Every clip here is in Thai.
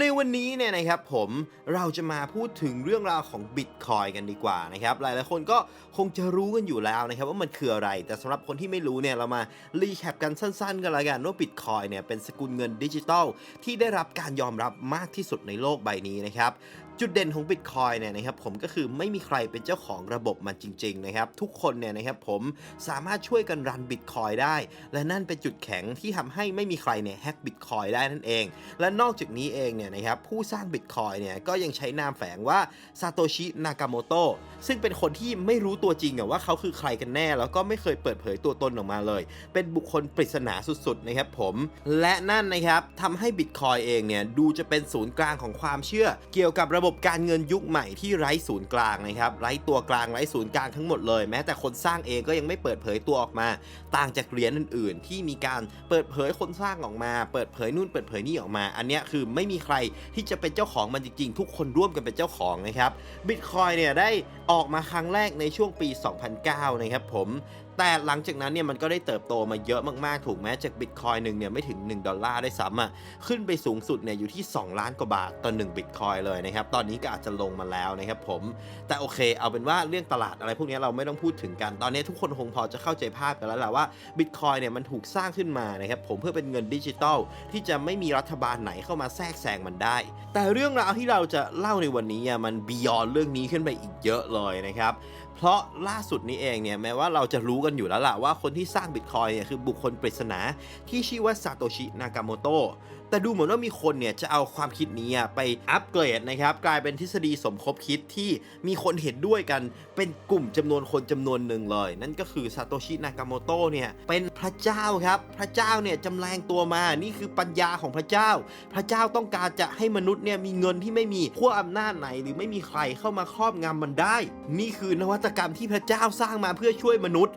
ในวันนี้เนี่ยนะครับผมเราจะมาพูดถึงเรื่องราวของ Bitcoin กันดีกว่านะครับหลายๆคนก็คงจะรู้กันอยู่แล้วนะครับว่ามันคืออะไร แต่สำหรับคนที่ไม่รู้เนี่ยเรามารีแคปกันสั้นๆ กันละกันว่า Bitcoin เนี่ยเป็นสกุลเงินดิจิทัลที่ได้รับการยอมรับมากที่สุดในโลกใบนี้นะครับจุดเด่นของ Bitcoin เนี่ยนะครับผมก็คือไม่มีใครเป็นเจ้าของระบบมันจริงๆนะครับทุกคนเนี่ยนะครับผมสามารถช่วยกันรัน Bitcoin ได้ และนั่นเป็นจุดแข็งที่ทำให้ไม่มีใครเนี่ยแฮก Bitcoin ได้นั่นเอง และนอกจากนี้เองเนี่ยนะครับผู้สร้าง Bitcoin เนี่ยก็ยังใช้นามแฝงว่าซาโตชิ นากาโมโตซึ่งเป็นคนที่ไม่รู้ตัวจริงอะว่าเขาคือใครกันแน่ แล้วก็ไม่เคยเปิดเผยตัวตนออกมาเลย เป็นบุคคลปริศนาสุดๆนะครับผม และนั่นนะครับทำให้ Bitcoin เองเนี่ยดูจะเป็นศูนย์กลางของความเชื่อ เกี่ยวกับระบบการเงินยุคใหม่ที่ไร้ศูนย์กลางนะครับไร้ตัวกลางไร้ศูนย์กลางทั้งหมดเลย แม้แต่คนสร้างเองก็ยังไม่เปิดเผยตัวออกมา ต่างจากเหรียญอื่น ๆ ที่มีการเปิดเผยคนสร้างออกมา เปิดเผยนู่นเปิดเผยนี่ออกมา อันนี้คือไม่มีใครที่จะเป็นเจ้าของมันจริงๆ ทุกคนร่วมกันเป็นเจ้าของนะครับบิตคอยเนี่ยได้ออกมาครั้งแรกในช่วงปี 2009 นะครับผมแต่หลังจากนั้นเนี่ยมันก็ได้เติบโตมาเยอะมากๆ ถูกไหมจากบิตคอยหนึ่งเนี่ยไม่ถึง 1 ดอลลาร์ได้ซ้ำอะขึ้นไปสูงสุดเนี่ยอยู่ที่ 2 ล้านกว่าบาทต่อ1บิตคอยเลยนะครับ ตอนนี้ก็อาจจะลงมาแล้วนะครับผมแต่โอเค เอาเป็นว่าเรื่องตลาดอะไรพวกนี้เราไม่ต้องพูดถึงกัน ตอนนี้ทุกคนคงพอจะเข้าใจภาพกันแล้วแหละว่าบิตคอยเนี่ยมันถูกสร้างขึ้นมานะครับผมเพื่อเป็นเงินดิจิตอลที่จะไม่มีรัฐบาลไหนเข้ามาแทรกแซงมันได้ แต่เรื่องราวที่เราจะเล่าในวันนี้อะมันบียอนเรื่องนี้ขึ้นไปอีกเยอะเลยนะครับ เพราะล่าสุดนี้เองเนี่ยแม้ว่าเราจะรู้กันอยู่แล้วล่ะว่าคนที่สร้างบิตคอยเนี่ยคือบุคคลปริศนาที่ชื่อว่าซาโตชินากาโมโต แต่ดูเหมือนว่ามีคนเนี่ยจะเอาความคิดนี้ไปอัปเกรดนะครับกลายเป็นทฤษฎีสมคบคิดที่มีคนเห็นด้วยกันเป็นกลุ่มจำนวนคนจำนวนหนึ่งเลย นั่นก็คือซาโตชินากาโมโตเนี่ยเป็นพระเจ้าครับ พระเจ้าเนี่ยจำแรงตัวมานี่คือปัญญาของพระเจ้า พระเจ้าต้องการจะให้มนุษย์เนี่ยมีเงินที่ไม่มีขั้วอำนาจไหน หรือไม่มีใครเข้ามาครอบงำมันได้ นี่คือนวัตกรรมที่พระเจ้าสร้างมาเพื่อช่วยมนุษย์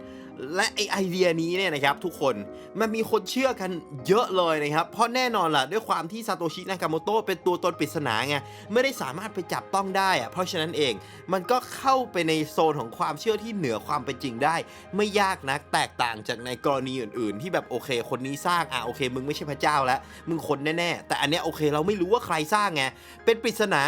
และไอไอเดียนี้เนี่ยนะครับทุกคนมันมีคนเชื่อกันเยอะเลยนะครับ เพราะแน่นอนล่ะด้วยความที่ซาโตชินากาโมโตเป็นตัวตนปริศนาไงไม่ได้สามารถไปจับต้องได้อะเพราะฉะนั้นเองมันก็เข้าไปในโซนของความเชื่อที่เหนือความเป็นจริงได้ ไม่ยากนักแตกต่างจากในกรณีอื่น ๆ ที่แบบโอเค คนนี้สร้างอะโอเค มึงไม่ใช่พระเจ้าแล้ว มึงคนแน่ๆแต่อันเนี้ยโอเค เราไม่รู้ว่าใครสร้างไงเป็นปริศนา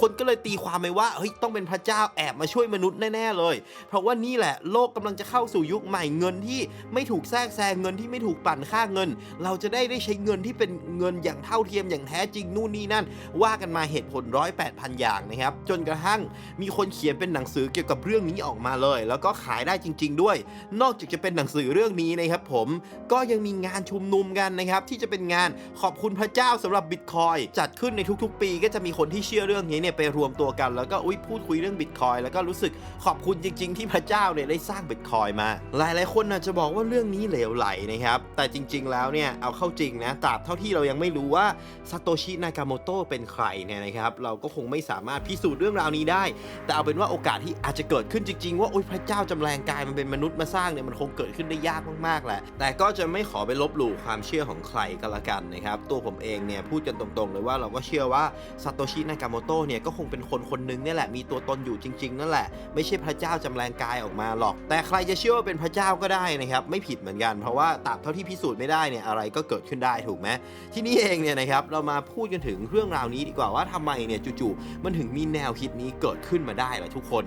คนก็เลยตีความไปว่าเฮ้ยต้องเป็นพระเจ้าแอบมาช่วยมนุษย์แน่ๆเลย เพราะว่านี่แหละโลกกำลังจะเข้าสู่ยุคใหม่เงินที่ไม่ถูกแทรกแซงเงินที่ไม่ถูกปั่นค่าเงิน เราจะได้ได้ใช้เงินที่เป็นเงินอย่างเท่าเทียมอย่างแท้จริงนู่นนี่นั่น ว่ากันมาเหตุผลร้อยแปดพันอย่างนะครับ จนกระทั่งมีคนเขียนเป็นหนังสือเกี่ยวกับเรื่องนี้ออกมาเลย แล้วก็ขายได้จริง ๆ ด้วย นอกจากจะเป็นหนังสือเรื่องนี้นะครับผมก็ยังมีงานชุมนุมกันนะครับที่จะเป็นงานขอบคุณพระเจ้าสำหรับบิตคอยจัดขึ้นในทุก ๆ ปี ก็จะมีคนที่เชื่อเรื่องนี้เนี่ยไปรวมตัวกันแล้วก็อุ้ยพูดคุยเรื่องบิตคอยแล้วก็รู้สึกขอบคุณจริง ๆ ที่พระเจ้าเนี่ยได้สร้างบิตคอยมาหลายๆคนอาจจะบอกว่าเรื่องนี้เหลวไหลนะครับ แต่จริงๆ แล้วเนี่ยเอาเข้าจริงนะตราบเท่าที่เรายังไม่รู้ว่าซาโตชิ นากาโมโตเป็นใครเนี่ยนะครับ เราก็คงไม่สามารถพิสูจน์เรื่องราวนี้ได้ แต่เอาเป็นว่าโอกาสที่อาจจะเกิดขึ้นจริง ๆ ว่าโอ๊ยพระเจ้าจำแรงกายมันเป็นมนุษย์มาสร้างเนี่ยมันคงเกิดขึ้นได้ยากมากๆแหละ แต่ก็จะไม่ขอไปลบหลู่ความเชื่อของใครก็แล้วกันนะครับ ตัวผมเองเนี่ยพูดกันตรงๆเลยว่าเราก็เชื่อว่าซาโตชิ นากาโมโตเนี่ยก็คงเป็นคนคนหนึงเนี่ยแหละมีตัวตนอยู่จริง ๆ นั่นแหละ ไม่ใช่พระเจ้าจำแรงกายออกมาหรอก แต่ใครจะเชื่อว่าเป็นระเจ้าก็ได้นะครับไม่ผิดเหมือนกัน เพราะว่าตราบเท่าที่พิสูจน์ไม่ได้เนี่ยอะไรก็เกิดขึ้นได้ถูกไหมที่นี่เองเนี่ยนะครับเรามาพูดกันถึงเรื่องราวนี้ดีกว่าว่าทำไมเนี่ยจู่ๆมันถึงมีแนวคิดนี้เกิดขึ้นมาได้ล่ะทุกคน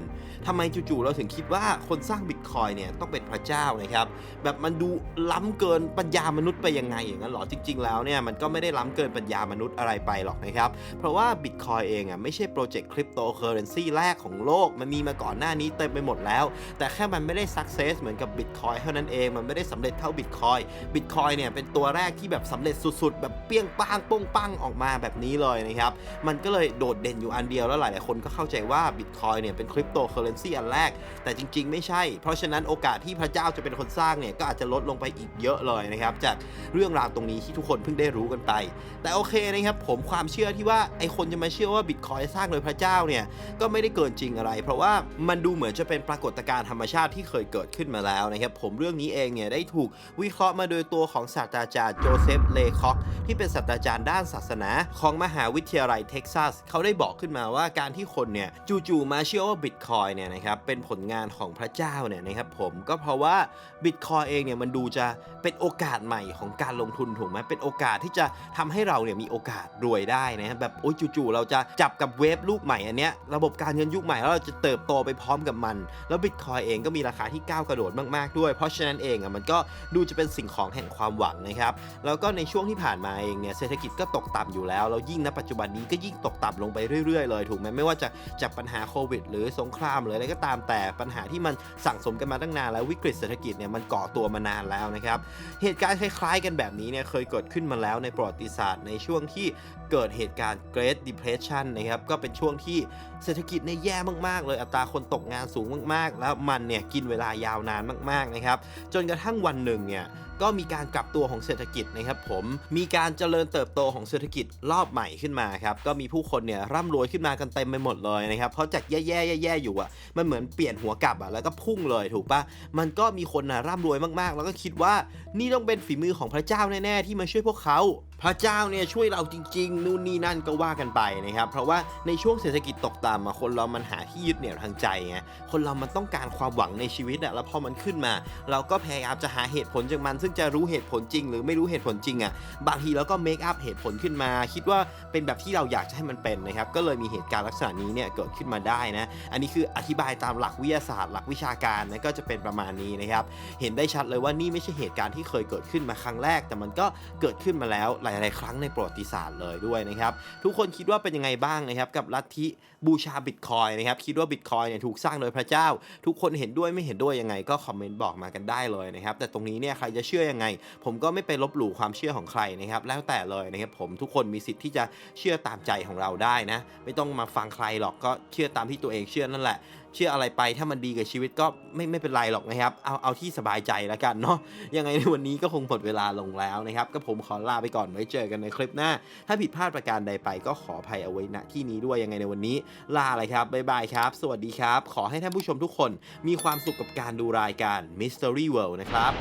ทำไมจู่ๆเราถึงคิดว่าคนสร้างบิตคอยเนี่ยต้องเป็นพระเจ้านะครับแบบมันดูล้ำเกินปัญญามนุษย์ไปยังไงอย่างนั้นหรอจริง ๆ แล้วเนี่ยมันก็ไม่ได้ล้ำเกินปัญญามนุษย์อะไรไปหรอกนะครับเพราะว่าบิตคอยเองอะไม่ใช่โปรเจกต์คริปโตเคอเรนซีแรกของโลกมันมีมาก่อนหน้านี้เต็มไปหมดแล้ว แต่แค่มันไม่ได้สักเซสเหมือนกับบิตคอยเท่านั้นเองมันไม่ได้สำเร็จเท่าบิตคอยบิตคอยเนี่ยเป็นตัวแรกที่แบบสำเร็จสุดๆ แบบเปี้ยงป้างโป้งปังออกมาแบบนี้เลยนะครับ มันก็เลยโดดเด่นอยู่อันเดียวแล้วหลายๆคนก็เข้าใจว่าบิตคอยเนี่ยเป็นคริปโตเคอเรนซีอันแรก แต่จริงๆ ไม่ใช่ เพราะฉะนั้นโอกาสที่พระเจ้าจะเป็นคนสร้างเนี่ยก็อาจจะลดลงไปอีกเยอะเลยนะครับ จากเรื่องราวตรงนี้ที่ทุกคนเพิ่งได้รู้กันไป แต่โอเคนะครับผมความเชื่อที่ว่าไอคนจะมาเชื่อว่าบิตคอยสร้างโดยพระเจ้าเนี่ยก็ไม่ได้เกินจริงอะไร เพราะว่ามันดูเหมือนจะเป็นปรากฏการณ์ธรรมชาติที่เคยเกิดขึ้นมาแล้วแล้วนะครับผมเรื่องนี้เองเนี่ยได้ถูกวิเคราะห์มาโดยตัวของศาสตราจารย์โจเซฟ เลคอก ที่เป็นศาสตราจารย์ด้านศาสนา ของมหาวิทยาลัยเท็กซัสเขาได้บอกขึ้นมาว่าการที่คนเนี่ยจู่ๆมาเชื่อว่าบิตคอยเนี่ยนะครับเป็นผลงานของพระเจ้าเนี่ยนะครับผมก็เพราะว่าบิตคอยเองเนี่ยมันดูจะเป็นโอกาสใหม่ของการลงทุนถูกไหมเป็นโอกาสที่จะทำให้เราเนี่ยมีโอกาสรวยได้นะครับแบบโอ้ยจู่ๆเราจะจับกับเวฟลูกใหม่อันเนี้ยระบบการเงินยุคใหม่แล้วเราจะเติบโตไปพร้อมกับมัน แล้วบิตคอยเองก็มีราคาที่ก้าวกระโดดมากๆด้วย เพราะฉะนั้นเองอะมันก็ดูจะเป็นสิ่งของแห่งความหวังนะครับ แล้วก็ในช่วงที่ผ่านมาเองเนี่ยเศรษฐกิจก็ตกต่ำอยู่แล้ว แล้วยิ่งณปัจจุบันนี้ก็ยิ่งตกต่ำลงไปเรื่อยๆเลยถูกไหมไม่ว่าจะจากปัญหาโควิด หรือสงครามหรืออะไรก็ตามแต่ปัญหาที่มันสั่งสมกันมาตั้งนานแล้ววิกฤตเศรษฐกิจเนี่ยมันก่อตัวมานานแล้วนะครับเหตุการณ์คล้ายๆ กันแบบนี้เนี่ยเคยเกิดขึ้นมาแล้วในประวัติศาสตร์ในช่วงที่เกิดเหตุการณ์ Great Depression นะครับก็เป็นช่วงที่เศรษฐกิจเนี่ยแย่มากๆ เลยอัตราคนตกงานสูงมากๆ แล้วมันเนี่ยกินเวลายาวนานมากนะครับ จนกระทั่งวันหนึ่งเนี่ยก็มีการกลับตัวของเศรษฐกิจนะครับผมมีการเจริญเติบโตของเศรษฐกิจรอบใหม่ขึ้นมาครับก็มีผู้คนเนี่ยร่ำรวยขึ้นมากันเต็มไปหมดเลยนะครับเพราะจากแย่ๆแย่ๆอยู่อะมันเหมือนเปลี่ยนหัวกลับอะแล้วก็พุ่งเลยถูกปะมันก็มีคนนะร่ำรวยมากๆ แล้วก็คิดว่านี่ต้องเป็นฝีมือของพระเจ้าแน่ๆที่มาช่วยพวกเขา พระเจ้าเนี่ยช่วยเราจริง ๆ นู่นนี่นั่นก็ว่ากันไปนะครับ เพราะว่าในช่วงเศรษฐกิจตกต่ำอะคนเรามันหาที่ยึดเหนี่ยวทางใจไงคนเรามันต้องการความหวังในชีวิตอะแล้วพอมันขึ้นมา เราก็พยายามจะหาเหตุผลจากมัน ซึ่งจะรู้เหตุผลจริง หรือไม่รู้เหตุผลจริงอะบางทีเราก็เมคอัพเหตุผลขึ้นมา คิดว่าเป็นแบบที่เราอยากจะให้มันเป็นนะครับก็เลยมีเหตุการณ์ลักษณะนี้เนี่ยเกิดขึ้นมาได้นะอันนี้คืออธิบายตามหลักวิทยาศาสตร์ หลักวิชาการนะก็จะเป็นประมาณนี้นะครับเห็นได้ชัดเลยว่านี่ไม่ใช่เหตุการณ์ที่เคยเกิดขึ้นมาครั้งแรก แต่มันก็เกิดขึ้นมาแล้วลายๆครั้งในประวัติศาสตร์เลยด้วยนะครับ ทุกคนคิดว่าเป็นยังไงบ้างนะครับ กับลัทธิบูชาบิตคอยนะครับ คิดว่าบิตคอยเนี่ยถูกสร้างโดยพระเจ้า ทุกคนเห็นด้วยไม่เห็นด้วยยังไงก็คอมเมนต์บอกมากันได้เลยนะครับ แต่ตรงนี้เนี่ยใครจะเชื่อยังไง ผมก็ไม่ไปลบหลู่ความเชื่อของใครนะครับ แล้วแต่เลยนะครับผมทุกคนมีสิทธิ์ที่จะเชื่อตามใจของเราได้นะ ไม่ต้องมาฟังใครหรอกก็เชื่อตามที่ตัวเองเชื่อนั่นแหละ เชื่ออะไรไปถ้ามันดีกับชีวิตก็ไม่ไม่เป็นไรหรอกนะครับ เอาเอาที่สบายใจแล้วกันเนาะยังไงในวันนี้ก็คงหมดเวลาลงแล้วนะครับ ก็ผมขอลาไปก่อนไว้เจอกันในคลิปหน้า ถ้าผิดพลาดประการใดไปก็ขออภัยเอาไว้ณที่นี้ด้วยยังไงในวันนี้ ลาเลยครับบ๊ายบายครับ สวัสดีครับ ขอให้ท่านผู้ชมทุกคนมีความสุขกับการดูรายการ Mystery World นะครับ